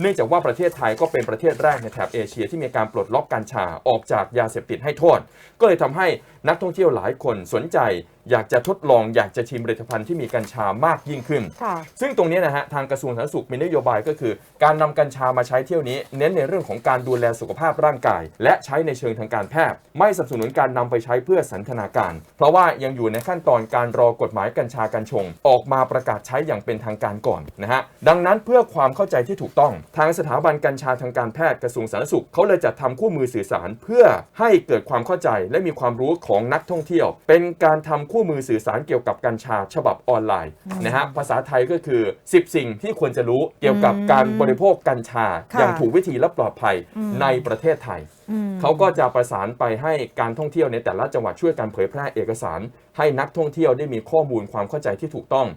เนื่องจากว่าประเทศไทยก็เป็นประเทศแรกในแถบเอเชียที่มีการปลดล็อกกัญชาออกจากยาเสพติดให้โทษ ก็เลยทำให้นักท่องเที่ยวหลายคนสนใจ อยากจะทดลองอยากจะชิมผลิตภัณฑ์ที่มีกัญชามากยิ่งขึ้น ค่ะ ซึ่งตรงนี้นะฮะทางกระทรวงสาธารณสุขมีนโยบายก็คือ การนำกัญชามาใช้เที่ยวนี้ เน้นในเรื่องของการดูแลสุขภาพร่างกาย และใช้ในเชิงทางการแพทย์ ไม่สนับสนุนการนำไปใช้เพื่อสันทนาการ เพราะว่ายังอยู่ในขั้นตอนการรอกฎหมายกัญชากัญชง ออกมาประกาศใช้อย่างเป็นทางการก่อนนะฮะดังนั้นเพื่อความเข้าใจที่ถูกต้อง ทางสถาบันกัญชาทางการแพทย์กระทรวงสาธารณสุขเขาเลยจัดทำคู่มือสื่อสาร เพื่อให้เกิดความเข้าใจและมีความรู้ของนักท่องเที่ยว เป็นการทำคู่มือสื่อสารเกี่ยวกับกัญชาฉบับออนไลน์นะฮะภาษาไทยก็คือ 10 สิ่งที่ควรจะรู้เกี่ยวกับการบริโภคกัญชาค่ะอย่างถูกวิธีและปลอดภัยอืมในประเทศไทยอืมเขาก็จะประสานไปให้การท่องเที่ยวในแต่ละจังหวัดช่วยกันเผยแพร่เอกสาร ให้นักท่องเที่ยวได้มีข้อมูลความเข้าใจที่ถูกต้อง